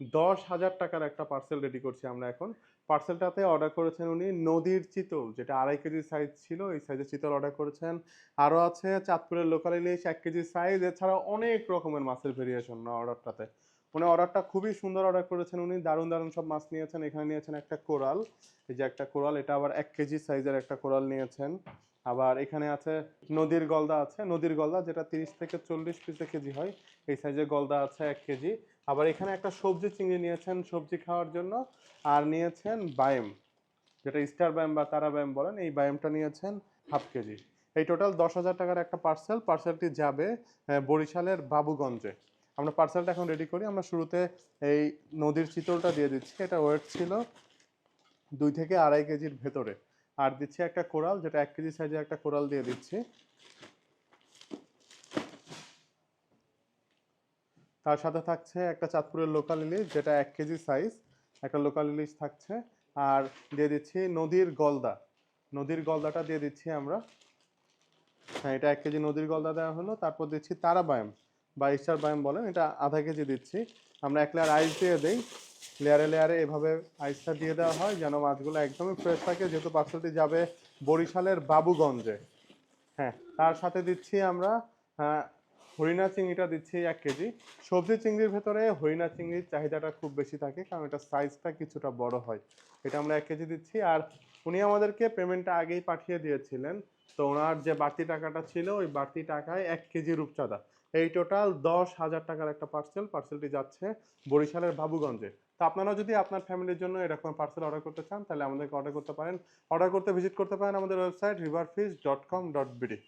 দশ হাজার টাকার একটা পার্সেল রেডি করছি আমরা এখন। পার্সেলটাতে অর্ডার করেছেন উনি নদীর চিতল, যেটা আড়াই কেজি সাইজ ছিল, এই সাইজের চিতল অর্ডার করেছেন। আরও আছে চাঁদপুরের লোকাল ইলিশ এক কেজি সাইজ এছাড়া অনেক রকমের মাছের ভেরিয়েশন অর্ডারটাতে উনি অর্ডারটা খুবই সুন্দর অর্ডার করেছেন। উনি দারুণ দারুণ সব মাছ নিয়েছেন। এখানে নিয়েছেন একটা কোরাল। এই যে একটা কোরাল, এটা আবার এক কেজি সাইজের একটা কোরাল নিয়েছেন। আবার এখানে আছে নদীর গলদা আছে। নদীর গলদা যেটা তিরিশ থেকে চল্লিশ পিসে কেজি হয়, এই সাইজের গলদা আছে এক কেজি। আবার এখানে একটা সবজি চিংড়ি নিয়েছেন সবজি খাওয়ার জন্য। আর নিয়েছেন বায়েম যেটা স্টার ব্যায়াম বা তারা ব্যায়াম বলেন, এই ব্যায়ামটা নিয়েছেন হাফ কেজি। এই টোটাল দশ হাজার টাকার একটা পার্সেল। পার্সেলটি যাবে বরিশালের বাবুগঞ্জে। আমরা পার্সেলটা এখন রেডি করি। আমরা শুরুতে এই নদীর চিতলটা দিয়ে দিচ্ছি। এটা ওয়েট ছিল দুই থেকে আড়াই কেজির ভেতরে। আর দিচ্ছি একটা কোরাল, যেটা এক কেজি সাইজের একটা কোরাল দিয়ে দিচ্ছি। তার সাথে থাকছে একটা চাঁদপুরের লোকাল ইলিশ, যেটা এক কেজি সাইজ একটা লোকাল ইলিশ থাকছে। আর দিয়ে দিচ্ছি নদীর গলদা। নদীর গলদাটা দিয়ে দিচ্ছি আমরা। হ্যাঁ এটা এক কেজি নদীর গলদা দেওয়া হলো। তারপর দিচ্ছি তারা বায়াম বা স্টার বলেন, এটা আধা কেজি দিচ্ছি। আমরা এক লেয়ার আইস দিয়ে দিই। লেয়ারে লেয়ারে এভাবে আইসটা দিয়ে দেওয়া হয় যেন মাছগুলো একদমই ফ্রেশ থাকে। যেহেতু পার্সেলটি যাবে বরিশালের বাবুগঞ্জে। হ্যাঁ তার সাথে দিচ্ছি আমরা হরিণা চিংড়িটা দিচ্ছি এক কেজি। সবজি চিংড়ির ভেতরে হরিণা চিংড়ির চাহিদাটা খুব বেশি থাকে, কারণ এটা সাইজটা কিছুটা বড় হয়। এটা আমরা এক কেজি দিচ্ছি। আর উনি আমাদেরকে পেমেন্টটা আগেই পাঠিয়ে দিয়েছিলেন। তো ওনার যে বাড়তি টাকাটা ছিল, ওই বাড়তি টাকায় এক কেজি রূপচাঁদা। এই টোটাল দশ হাজার টাকার একটা পার্সেল পার্সেলটি যাচ্ছে বরিশালের বাবুগঞ্জে। তো আপনারা যদি আপনার ফ্যামিলির জন্য এরকম পার্সেল অর্ডার করতে চান, তাহলে আমাদেরকে অর্ডার করতে পারেন। অর্ডার করতে ভিজিট করতে পারেন আমাদের website river fish dot com dot BD